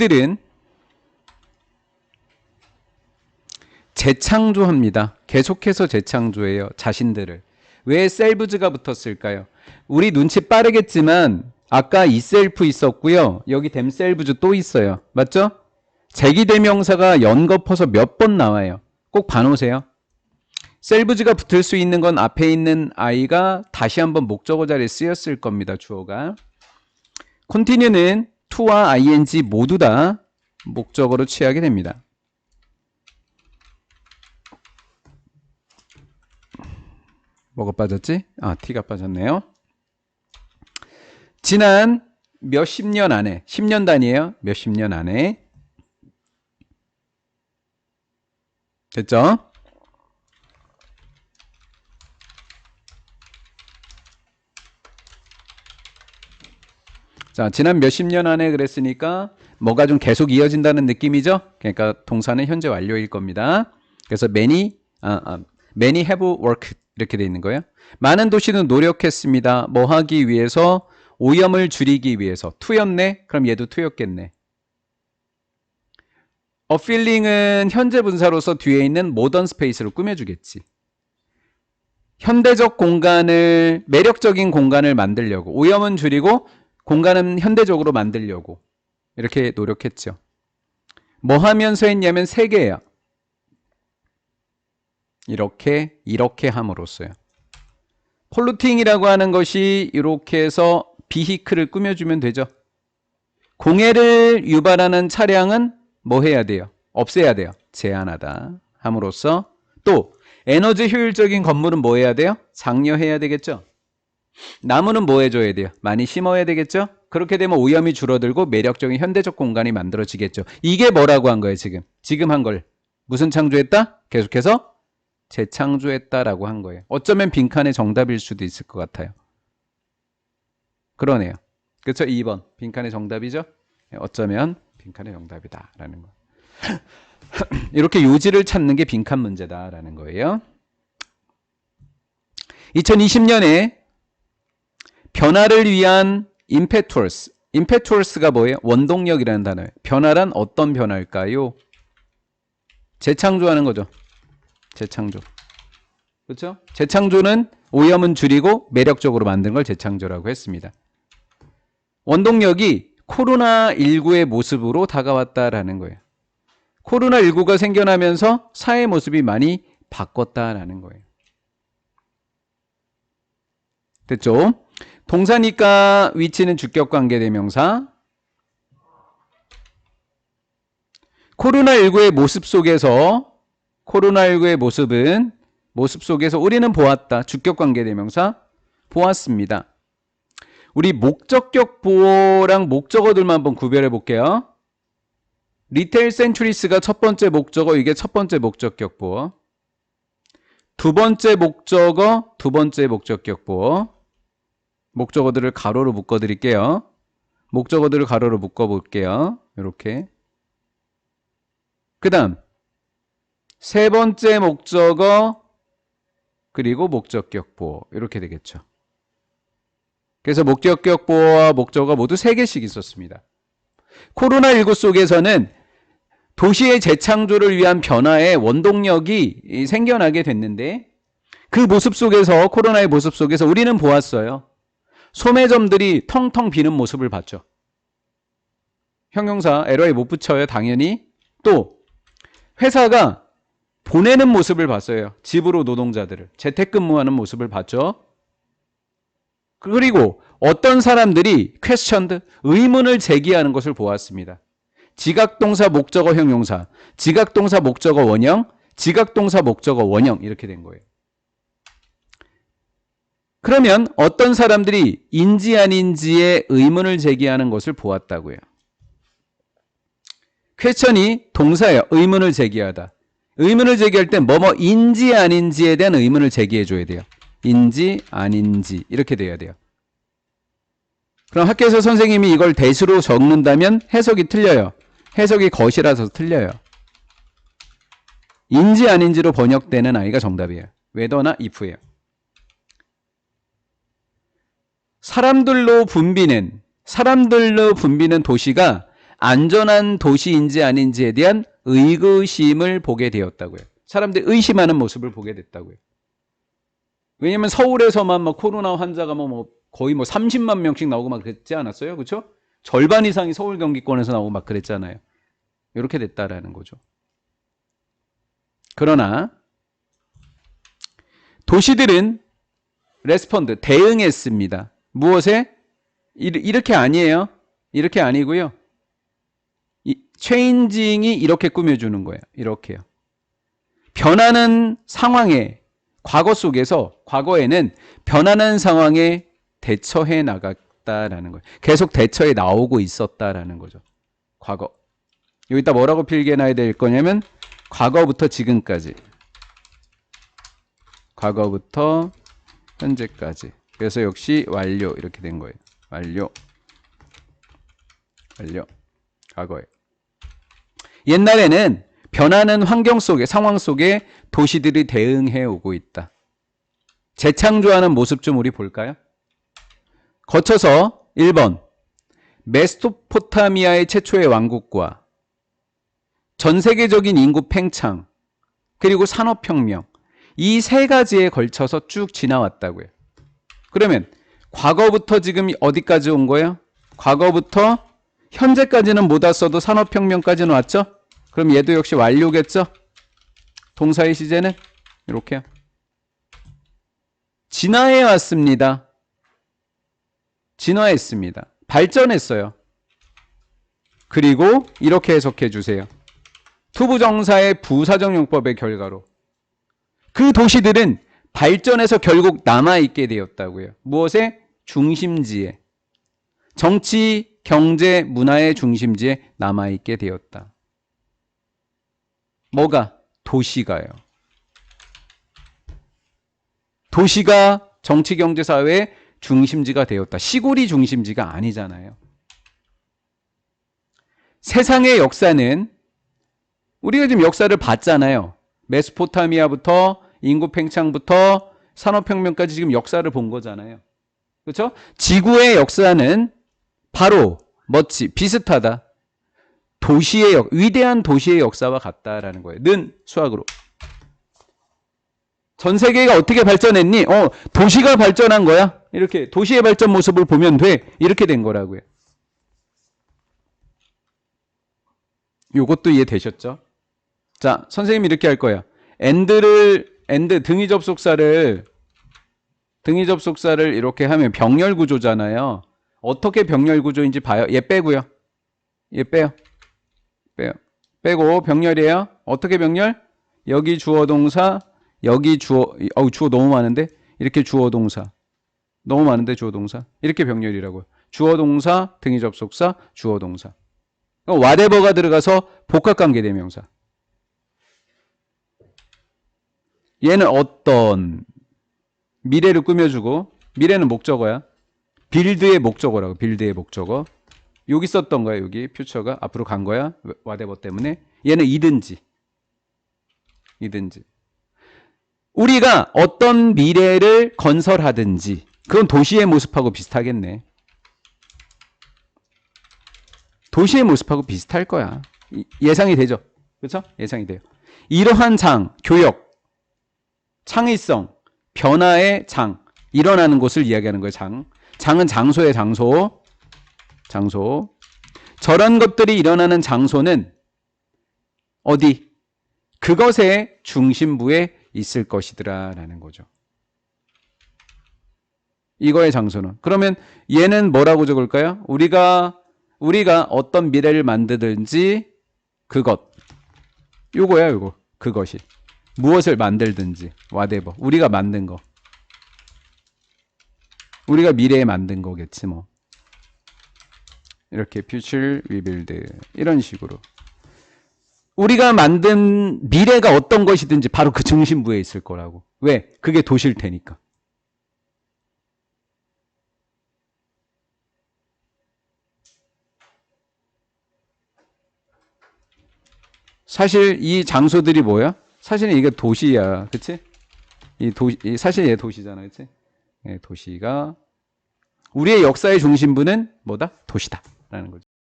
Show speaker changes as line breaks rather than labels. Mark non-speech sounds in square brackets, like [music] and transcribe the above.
들은 재창조합니다. 계속해서 재창조해요. 자신들을. 왜 셀브즈가 붙었을까요? 우리 눈치 빠르겠지만 아까 이셀프 있었고요. 여기 댐셀브즈 또 있어요. 맞죠? 제기대명사가 연거퍼서 몇 번 나와요. 꼭 봐놓으세요. 셀브즈가 붙을 수 있는 건 앞에 있는 아이가 다시 한번 목적어 자리에 쓰였을 겁니다. 주어가. 콘티뉴는 to와 ing 모두 다 목적어로 취하게 됩니다. 뭐가 빠졌지? 아, t가 빠졌네요. 지난 몇십 년 안에, 10년 단위에요. 몇십 년 안에. 됐죠? 자, 지난 몇십 년 안에 그랬으니까 뭐가 좀 계속 이어진다는 느낌이죠? 그러니까 동사는 현재 완료일 겁니다. 그래서 many, 아, 아, many have worked 이렇게 돼 있는 거예요. 많은 도시는 노력했습니다. 뭐 하기 위해서 오염을 줄이기 위해서 투였네? 그럼 얘도 투였겠네. feeling은 현재 분사로서 뒤에 있는 모던 스페이스로 꾸며주겠지. 현대적 공간을 매력적인 공간을 만들려고 오염은 줄이고 공간은 현대적으로 만들려고 이렇게 노력했죠. 뭐 하면서 했냐면 세 개예요. 이렇게 이렇게 함으로써요. 폴루팅이라고 하는 것이 이렇게 해서 비히크를 꾸며주면 되죠. 공해를 유발하는 차량은 뭐 해야 돼요? 없애야 돼요. 제한하다 함으로써 또 에너지 효율적인 건물은 뭐 해야 돼요? 장려해야 되겠죠. 나무는 뭐 해줘야 돼요? 많이 심어야 되겠죠? 그렇게 되면 오염이 줄어들고 매력적인 현대적 공간이 만들어지겠죠. 이게 뭐라고 한 거예요, 지금? 지금 한 걸. 무슨 창조했다? 계속해서 재창조했다라고 한 거예요. 어쩌면 빈칸의 정답일 수도 있을 것 같아요. 그러네요. 그렇죠? 2번. 빈칸의 정답이죠? 네, 어쩌면 빈칸의 정답이다라는 거. [laughs] 이렇게 요지를 찾는 게 빈칸 문제다라는 거예요. 2020년에 변화를 위한 impetuous. impetuous가 뭐예요? 원동력이라는 단어예요. 변화란 어떤 변화일까요? 재창조하는 거죠. 재창조. 그렇죠? 재창조는 오염은 줄이고 매력적으로 만든 걸 재창조라고 했습니다. 원동력이 코로나19의 모습으로 다가왔다라는 거예요. 코로나19가 생겨나면서 사회 모습이 많이 바꿨다라는 거예요. 됐죠? 동사니까 위치는 주격 관계 대명사. 코로나19의 모습 속에서 코로나19의 모습은 모습 속에서 우리는 보았다. 주격 관계 대명사 보았습니다. 우리 목적격 보호랑 목적어들만 한번 구별해 볼게요. 리테일 센츄리스가 첫 번째 목적어, 이게 첫 번째 목적격 보호. 두 번째 목적어, 두 번째 목적격 보호. 목적어들을 가로로 묶어 드릴게요. 목적어들을 가로로 묶어 볼게요. 이렇게. 그 다음 세 번째 목적어 그리고 목적격 보호 이렇게 되겠죠. 그래서 목적격 보호와 목적어 모두 세 개씩 있었습니다. 코로나19 속에서는 도시의 재창조를 위한 변화의 원동력이 생겨나게 됐는데 그 모습 속에서 코로나의 모습 속에서 우리는 보았어요. 소매점들이 텅텅 비는 모습을 봤죠. 형용사 에러에 못 붙여요. 당연히. 또 회사가 보내는 모습을 봤어요. 집으로 노동자들을 재택근무하는 모습을 봤죠. 그리고 어떤 사람들이 퀘스천드 의문을 제기하는 것을 보았습니다. 지각동사 목적어 형용사, 지각동사 목적어 원형, 지각동사 목적어 원형 이렇게 된 거예요. 그러면 어떤 사람들이 인지 아닌지에 의문을 제기하는 것을 보았다고요. 퀘스천이 동사예요. 의문을 제기하다. 의문을 제기할 때 뭐뭐 인지 아닌지에 대한 의문을 제기해 줘야 돼요. 인지 아닌지 이렇게 돼야 돼요. 그럼 학교에서 선생님이 이걸 대수로 적는다면 해석이 틀려요. 해석이 것이라서 틀려요. 인지 아닌지로 번역되는 아이가 정답이에요. whether나 if예요. 사람들로 붐비는 사람들로 붐비는 도시가 안전한 도시인지 아닌지에 대한 의구심을 보게 되었다고요. 사람들이 의심하는 모습을 보게 됐다고요. 왜냐면 서울에서만 막 코로나 환자가 뭐, 뭐 거의 뭐 30만 명씩 나오고 막 그랬지 않았어요? 그렇죠? 절반 이상이 서울 경기권에서 나오고 막 그랬잖아요. 이렇게 됐다라는 거죠. 그러나 도시들은 레스폰드 대응했습니다. 무엇에? 이렇게 아니에요. 이렇게 아니고요. 이, 체인징이 이렇게 꾸며주는 거예요. 이렇게요. 변하는 상황에 과거 속에서 과거에는 변하는 상황에 대처해 나갔다라는 거예요. 계속 대처해 나오고 있었다라는 거죠. 과거. 여기다 뭐라고 필기해놔야 될 거냐면 과거부터 지금까지. 과거부터 현재까지. 그래서 역시 완료 이렇게 된 거예요. 완료. 완료. 과거에. 옛날에는 변하는 환경 속에 상황 속에 도시들이 대응해 오고 있다. 재창조하는 모습 좀 우리 볼까요? 거쳐서 1번 메소포타미아의 최초의 왕국과 전 세계적인 인구 팽창 그리고 산업혁명 이 세 가지에 걸쳐서 쭉 지나왔다고요. 그러면 과거부터 지금 어디까지 온 거예요? 과거부터 현재까지는 못 왔어도 산업혁명까지는 왔죠? 그럼 얘도 역시 완료겠죠? 동사의 시제는 이렇게요. 진화해 왔습니다. 진화했습니다. 발전했어요. 그리고 이렇게 해석해 주세요. 투부정사의 부사정용법의 결과로 그 도시들은 발전해서 결국 남아있게 되었다고요. 무엇의 중심지에 정치, 경제, 문화의 중심지에 남아있게 되었다. 뭐가? 도시가요. 도시가 정치, 경제, 사회의 중심지가 되었다. 시골이 중심지가 아니잖아요. 세상의 역사는 우리가 지금 역사를 봤잖아요. 메소포타미아부터 인구 팽창부터 산업혁명까지 지금 역사를 본 거잖아요. 그렇죠? 지구의 역사는 바로 멋지 비슷하다. 도시의 역, 위대한 도시의 역사와 같다라는 거예요. 는 수학으로. 전 세계가 어떻게 발전했니? 어, 도시가 발전한 거야. 이렇게 도시의 발전 모습을 보면 돼. 이렇게 된 거라고요. 요것도 이해되셨죠? 자, 선생님이 이렇게 할 거야. 엔드를 엔드 등위 접속사를 등위 접속사를 이렇게 하면 병렬 구조잖아요. 어떻게 병렬 구조인지 봐요. 얘 빼고요. 얘 빼요. 빼요. 빼고 병렬이에요. 어떻게 병렬? 여기 주어 동사, 여기 주어 어우 주어 너무 많은데 이렇게 주어 동사. 너무 많은데 주어 동사. 이렇게 병렬이라고요. 주어 동사, 등위 접속사, 주어 동사. 와데버가 들어가서 복합 관계 대명사. 얘는 어떤 미래를 꾸며주고 미래는 목적어야. 빌드의 목적어라고 빌드의 목적어. 여기 썼던 거야 여기. 퓨처가 앞으로 간 거야 와데버 때문에. 얘는 이든지. 이든지. 우리가 어떤 미래를 건설하든지 그건 도시의 모습하고 비슷하겠네. 도시의 모습하고 비슷할 거야. 예상이 되죠? 그렇죠 예상이 돼요. 이러한 장 교역 창의성 변화의 장 일어나는 곳을 이야기하는 거예요 장 장은 장소의 장소 장소. 저런 것들이 일어나는 장소는 어디? 그것의 중심부에 있을 것이더라 라는 거죠. 이거의 장소는. 그러면 얘는 뭐라고 적을까요? 우리가 우리가 어떤 미래를 만들든지 그것. 요거야, 요거. 그것이. 무엇을 만들든지 whatever. 우리가 만든 거. 우리가 미래에 만든 거겠지 뭐. 이렇게 future rebuild 이런 식으로 우리가 만든 미래가 어떤 것이든지 바로 그 중심부에 있을 거라고. 왜? 그게 도시일 테니까. 사실 이 장소들이 뭐야? 사실은 이게 도시야. 그치? 이 도시, 사실 얘 도시잖아. 그치? 예, 도시가 우리의 역사의 중심부는 뭐다? 도시다. 라는 거죠.